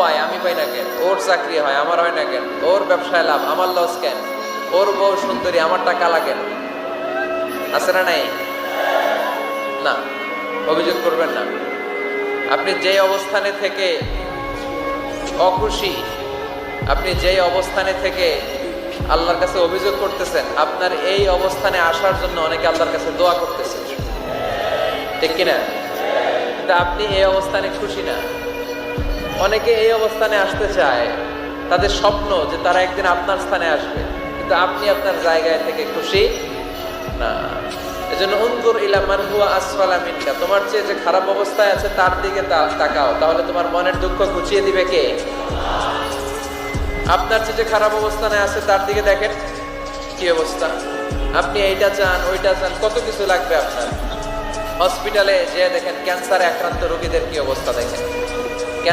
পায় আমি পাই না কেন? ওর চাকরি হয়, আমার হয় না কেন? ওর ব্যবসায় লাভ, আমার লস কেন? ওর বউ সুন্দরী, আমার টাকা লাগে না। আছে না নাই? না, অভিযোগ করবেন না। আপনি যে অবস্থানে থেকে অখুশি, আপনি যেই অবস্থানে থেকে আল্লাহর কাছে অভিযোগ করতেছেন, আপনার এই অবস্থানে আসার জন্য অনেকে আল্লাহর কাছে দোয়া করতেছে। ঠিক কিনা? কিন্তু আপনি এই অবস্থানে খুশি না। অনেকে এই অবস্থানে আসতে চায়। তাদের স্বপ্ন যে তারা একদিন আপনার স্থানে আসবে। কিন্তু আপনি আপনার জায়গায় থেকে খুশি না। এজন্য উন্দুর ইলা মান হুয়া আসফালা মিনকা। তোমার চেয়ে যে খারাপ অবস্থায় আছে তার দিকে তাকাও। তাহলে তোমার মনের দুঃখ ঘুচিয়ে দিবে কে? আপনার চেয়ে যে খারাপ অবস্থানে আছে তার দিকে দেখেন। কি অবস্থা? আপনি এইটা চান, ওইটা চান, কত কিছু লাগবে আপনার? হসপিটালে যে দেখেন, ক্যান্সারে আক্রান্ত রোগীদের কি অবস্থা দেখেন?